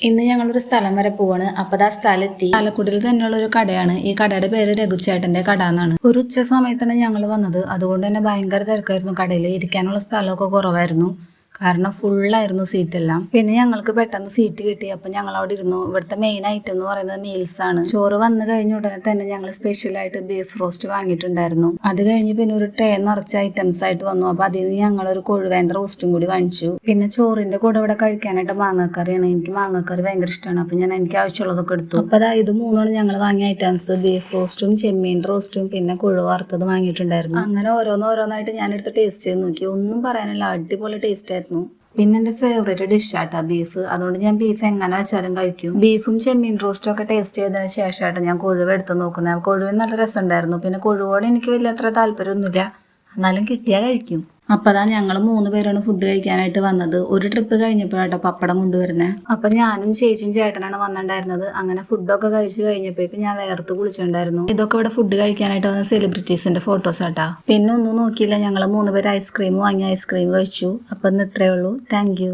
ഇന്ന് ഞങ്ങളൊരു സ്ഥലം വരെ പോവാണ്. അപ്പൊ ആ സ്ഥലത്തി. എത്തി തന്നെയുള്ള ഒരു കടയാണ്. ഈ കടയുടെ പേര് രഘുചേട്ടന്റെ കട എന്നാണ് ഒരു ഉച്ച സമയത്താണ് ഞങ്ങൾ വന്നത്. അതുകൊണ്ട് തന്നെ ഭയങ്കര തിരക്കായിരുന്നു. കടയിൽ ഇരിക്കാനുള്ള സ്ഥലമൊക്കെ കുറവായിരുന്നു. കാരണം ഫുള്ളായിരുന്നു സീറ്റെല്ലാം പിന്നെ ഞങ്ങൾക്ക് പെട്ടെന്ന് സീറ്റ് കിട്ടി. അപ്പൊ ഞങ്ങൾ അവിടെ ഇരുന്നു. ഇവിടുത്തെ മെയിൻ ഐറ്റം എന്ന് പറയുന്നത് മീൽസ് ആണ്. ചോറ് വന്നു കഴിഞ്ഞ ഉടനെ തന്നെ ഞങ്ങൾ സ്പെഷ്യൽ ആയിട്ട് ബീഫ് റോസ്റ്റ് വാങ്ങിയിട്ടുണ്ടായിരുന്നു. അത് കഴിഞ്ഞ് പിന്നെ ഒരു ട്രേ നിറച്ച ഐറ്റംസ് ആയിട്ട് വന്നു. അപ്പൊ അതിൽ നിന്ന് ഞങ്ങൾ ഒരു കൊഴുവേന്റെ റോസ്റ്റും കൂടി വാങ്ങിച്ചു. പിന്നെ ചോറിന്റെ കൂടെ ഇവിടെ കഴിക്കാനായിട്ട് മാങ്ങക്കറിയാണ്. എനിക്ക് മാങ്ങക്കറി ഭയങ്കര ഇഷ്ടമാണ് അപ്പൊ ഞാൻ എനിക്ക് ആവശ്യമുള്ളതൊക്കെ എടുത്തു. അപ്പൊ അതായത് മൂന്നാണ് ഞങ്ങൾ വാങ്ങിയ ഐറ്റംസ് ബീഫ് റോസ്റ്റും ചെമ്മീൻ റോസ്റ്റും പിന്നെ കുഴു വറുത്തത് വാങ്ങിയിട്ടുണ്ടായിരുന്നു. അങ്ങനെ ഓരോന്നോരോന്നായിട്ട് ഞാൻ എടുത്ത് ടേസ്റ്റ് ചെയ്ത് നോക്കി. ഒന്നും പറയാനല്ല. അടിപൊളി ടേസ്റ്റ് ആയിരുന്നു. പിന്നെ എന്റെ ഫേവറേറ്റ് ഡിഷ് ആട്ടാ ബീഫ് അതുകൊണ്ട് ഞാൻ ബീഫ് എങ്ങനെ വെച്ചാലും കഴിക്കും. ബീഫും ചെമ്മീൻ റോസ്റ്റും ഒക്കെ ടേസ്റ്റ് ചെയ്തതിന് ശേഷമായിട്ട് ഞാൻ കൊഴുവ് എടുത്ത് നോക്കുന്നത്. കൊഴുവ് നല്ല രസമുണ്ടായിരുന്നു. പിന്നെ കൊഴുവോട് എനിക്ക് വലിയ അത്ര താല്പര്യമൊന്നുമില്ല. എന്നാലും കിട്ടിയാൽ കഴിക്കും. അപ്പതാ ഞങ്ങൾ മൂന്ന് പേരാണ് ഫുഡ് കഴിക്കാനായിട്ട് വന്നത്. ഒരു ട്രിപ്പ് കഴിഞ്ഞപ്പോഴാട്ടോ പപ്പടം കൊണ്ടുവരുന്നത് അപ്പൊ ഞാനും ചേച്ചിയും ചേട്ടനാണ് വന്നിട്ടുണ്ടായിരുന്നത്. അങ്ങനെ ഫുഡൊക്കെ കഴിച്ചു കഴിഞ്ഞപ്പോ ഞാൻ വേർത്ത് കുളിച്ചിട്ടുണ്ടായിരുന്നു. ഇതൊക്കെ ഇവിടെ ഫുഡ് കഴിക്കാനായിട്ട് വന്ന സെലിബ്രിറ്റീസിന്റെ ഫോട്ടോസ് ആട്ടാ. പിന്നെ ഒന്നും നോക്കിയില്ല. ഞങ്ങൾ മൂന്ന് പേര് ഐസ്ക്രീം വാങ്ങി ഐസ്ക്രീം കഴിച്ചു. അപ്പൊ ഇന്ന് ഇത്രയേ ഉള്ളൂ. താങ്ക്